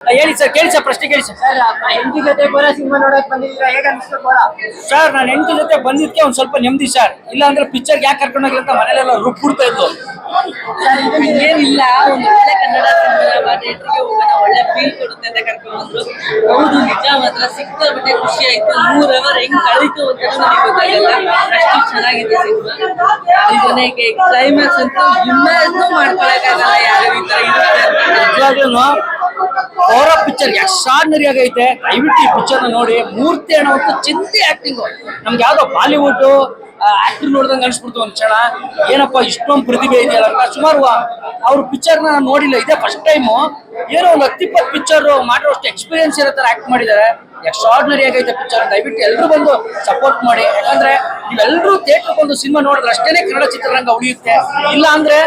ಹೇಳಿ ಸರ್ ಕೇಳಿ ಸರ್ ಪ್ರಶ್ನೆ ಕೇಳಿ ಸರ್. ಹೆಂಡತಿ ಜೊತೆ ಬೋರಾ ಸಿನಿಮಾ ನೋಡಕ್ ಬಂದಿದ್ದೀರಾ? ಹೇಗ ಅನಿಸ್ತು ಸರ್ ನಾನು ಹೆಂಡತಿ ಜೊತೆ ಬಂದಿದ್ದಕ್ಕೆ ಒಂದ್ ಸ್ವಲ್ಪ ನೆಮ್ಮದಿ ಸರ್. ಇಲ್ಲ ಅಂದ್ರೆ ಪಿಕ್ಚರ್ ಯಾಕೆ ಕರ್ಕೊಂಡು ಹೋಗಿ ಅಂತ ಮನೇಲೆಲ್ಲ ರುಬ್ಬಿಡ್ತಾ ಇದ್ದು ಏನಿಲ್ಲ ಒಂದು ಒಳ್ಳೆ ಕನ್ನಡ ಸಿನಿಮಾ ಥಿಯೇಟರ್ಗೆ ಹೋಗೋಣ ಒಳ್ಳೆ ಫೀಲ್ ಕೊಡುತ್ತೆ ಅಂತ ಕರ್ಕೊಂಡು ಬಂದ್ರು ಹೌದು ನಿಜ ಮಾತ್ರ ಸಿಕ್ಕಾಬಿಟ್ಟೆ ಖುಷಿ ಆಯ್ತು. ಮೂರ್ ಅವರ್ ಹೆಂಗ್ ಕಳೀತು ಅಂತ ನನಗೆ ಗೊತ್ತಾಗಲ್ಲ. ಅಷ್ಟು ಚೆನ್ನಾಗಿದೆ ಸಿನಿಮಾ. ಕೊನೆಗೆ ಕ್ಲೈಮ್ಯಾಕ್ಸ್ ಅಂತೂ ಇಮ್ಯಾಜ್ನೂ ಮಾಡ್ಕೊಳಕ್ಕಾಗಲ್ಲ ಯಾರು ಈ ತರ ಇರುತ್ತೆ ಅವರ ಪಿಕ್ಚರ್ ಎಕ್ಸ್ಟ್ರಾರ್ನರಿ ಆಗೈತೆ ದಯವಿಟ್ಟು ಈ ಪಿಕ್ಚರ್ ನೋಡಿ. ಮೂರ್ತಿ ಅಣ್ಣ ಚಿಂತೆ ಆಕ್ಟಿಂಗ್ ನಮ್ಗೆ ಯಾವ್ದೋ ಬಾಲಿವುಡ್ ಆಕ್ಟರ್ ನೋಡ್ದಂಗೆ ಅನ್ಸ್ಬಿಡ್ತು ಒಂದ್ ಕ್ಷಣ. ಏನಪ್ಪ, ಇಷ್ಟೊಂದು ಪ್ರತಿಭೆ ಇದೆಯಲ್ಲ ಅಂತ ಸುಮಾರು ಅವ್ರ ಪಿಕ್ಚರ್ ನಾನು ನೋಡಿಲ್ಲ. ಇದೇ ಫಸ್ಟ್ ಟೈಮು ಏನೋ ಒಂದು ಹತ್ತಿಪ್ಪತ್ತು ಪಿಕ್ಚರ್ ಮಾಡಿರೋಷ್ಟು ಎಕ್ಸ್ಪೀರಿಯನ್ಸ್ ಇರೋ ಥರ ಆಕ್ಟ್ ಮಾಡಿದ್ದಾರೆ ಎಕ್ಸ್ಟ್ರಾರ್ಡಿನರಿ ಆಗೈತೆ ಪಿಕ್ಚರ್ ದಯವಿಟ್ಟು ಎಲ್ಲರೂ ಬಂದು ಸಪೋರ್ಟ್ ಮಾಡಿ. ಯಾಕಂದ್ರೆ ನೀವೆಲ್ಲರೂ ಥಿಯೇಟರ್ ಬಂದು ಸಿನಿಮಾ ನೋಡಿದ್ರೆ ಅಷ್ಟೇನೆ ಕನ್ನಡ ಚಿತ್ರರಂಗ ಉಳಿಯುತ್ತೆ. ಇಲ್ಲ ಅಂದ್ರೆ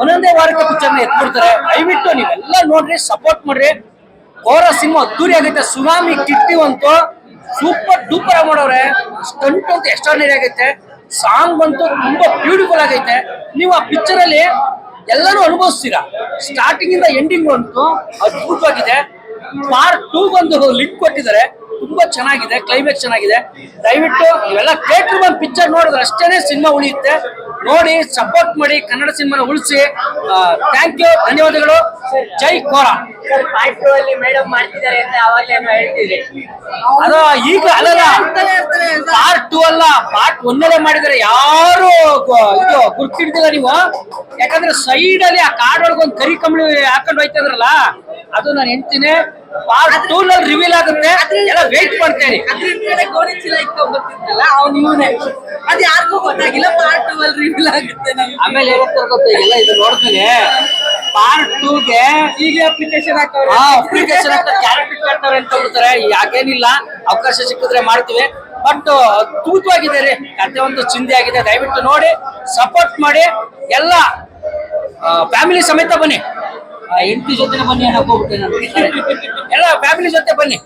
ಒಂದೊಂದೇ ವಾರಕ್ಕೆ ಪಿಕ್ಚರ್ನ ಎತ್ಬಿಡ್ತಾರೆ. ದಯವಿಟ್ಟು ನೀವೆಲ್ಲ ನೋಡ್ರಿ ಸಪೋರ್ಟ್ ಮಾಡ್ರಿ. ಕೋರ ಸಿನಿಮಾ ಅದ್ದೂರಿ ಆಗೈತೆ. ಸುನಾಮಿ ಕಿಟ್ಟಿ ಅಂತೂ ಸೂಪರ್ ಡೂಪರ್ ಆಗಿ ಮಾಡವ್ರೆ ಸ್ಟಂಟ್ ಎಕ್ಸ್ಟ್ರಾ ಎಕ್ಸ್ಟ್ರಾರ್ನರಿ ಆಗೈತೆ. ಸಾಂಗ್ ಬಂತು ತುಂಬಾ ಬ್ಯೂಟಿಫುಲ್ ಆಗೈತೆ. ನೀವು ಆ ಪಿಕ್ಚರ್ ಅಲ್ಲಿ ಎಲ್ಲರೂ ಅನುಭವಿಸ್ತೀರಾ? ಸ್ಟಾರ್ಟಿಂಗ್ ಇಂದ ಎಂಡಿಂಗ್ ಅಂತೂ ಅದ್ಭುತವಾಗಿದೆ. ಪಾರ್ಟ್ ಟೂ ಬಂದು ಲಿಂಕ್ ಕೊಟ್ಟಿದ್ದಾರೆ. ತುಂಬಾ ಚೆನ್ನಾಗಿದೆ ಕ್ಲೈಮ್ಯಾಕ್ಸ್ ಚೆನ್ನಾಗಿದೆ. ದಯವಿಟ್ಟು ಇವೆಲ್ಲ ಥಿಯೇಟರ್ ಬಂದು ಪಿಕ್ಚರ್ ನೋಡಿದ್ರೆ ಅಷ್ಟೇನೆ ಸಿನಿಮಾ ಉಳಿಯುತ್ತೆ. ನೋಡಿ ಸಪೋರ್ಟ್ ಮಾಡಿ ಕನ್ನಡ ಸಿನಿಮಾನ ಉಳಿಸಿ. ಥ್ಯಾಂಕ್ ಯು ಧನ್ಯವಾದಗಳು. ಜೈ ಕೋರ. ಅದು ಈಗ ಅಲ್ಲಲ್ಲ ಪಾರ್ಟ್ ಟೂ ಅಲ್ಲ ಪಾರ್ಟ್ ಒಂದಲ್ಲೇ ಮಾಡಿದರೆ ಯಾರು ಇದು ಗುರ್ತಿಡ್ತಿಲ್ಲ ನೀವು. ಯಾಕಂದ್ರೆ ಸೈಡ್ ಅಲ್ಲಿ ಆ ಕಾರ್ಡ್ ಒಳಗೊಂದು ಕರಿ ಕಂಬಳಿ ಹಾಕೊಂಡು ಹೋಯ್ತಂದ್ರಲ್ಲ ಅದು ನಾನು ಹೆಂಡ್ತೀನಿ ಪಾರ್ಟ್ ಟೂ ನಲ್ಲಿ ರಿವೀಲ್ ಆಗುತ್ತೆ ಎಲ್ಲ ವೇಟ್ ಮಾಡ್ತೇನೆ ಅದ್ರಿಂದ ಗೋಡೆ ಚೀಲ ಇಟ್ಕೊಂಡ್ ಬರ್ತಿದ್ನಲ್ಲ ಅವ್ನು ಇವನೇ. ಅದ್ ಯಾರಿಗೂ ಗೊತ್ತಾಗಿಲ್ಲ ಪಾರ್ಟ್ ಟೂ ಅಲ್ಲಿ ರಿವೀಲ್ ಆಗುತ್ತೆ ಆಮೇಲೆ ಏನಂತ ಗೊತ್ತಾ? ಎಲ್ಲ ಇದು ನೋಡ್ತೀನಿ. ಪಾರ್ಟ್ ಟೂಗೆ ಈಗ ಅಪ್ಲಿಕೇಶನ್ ಹಾಕವ್ರೆ. ಆ ಅಪ್ಲಿಕೇಶನ್ ಅಂತ ಕ್ಯಾರೆಕ್ಟರ್ ಕಟ್ತಾರೆ ಅಂತ ಹೇಳ್ತಾರೆ ಯಾಕೇನಿಲ್ಲ ಅವಕಾಶ ಸಿಕ್ಕಿದ್ರೆ ಮಾಡ್ತೀವಿ. ಬಟ್ ತೂತವಾಗಿದೆ ರೀ. ಕತೆ ಒಂದು ಚಿಂದಿ ಆಗಿದೆ. ದಯವಿಟ್ಟು ನೋಡಿ ಸಪೋರ್ಟ್ ಮಾಡಿ. ಎಲ್ಲ ಫ್ಯಾಮಿಲಿ ಸಮೇತ ಬನ್ನಿ. ಹೆಂಡತಿ ಜೊತೆ ಬನ್ನಿ ಅನ್ನಕ್ ಹೋಗ್ಬಿಟ್ಟೆ ನಾನು. ಎಲ್ಲ ಫ್ಯಾಮಿಲಿ ಜೊತೆ ಬನ್ನಿ.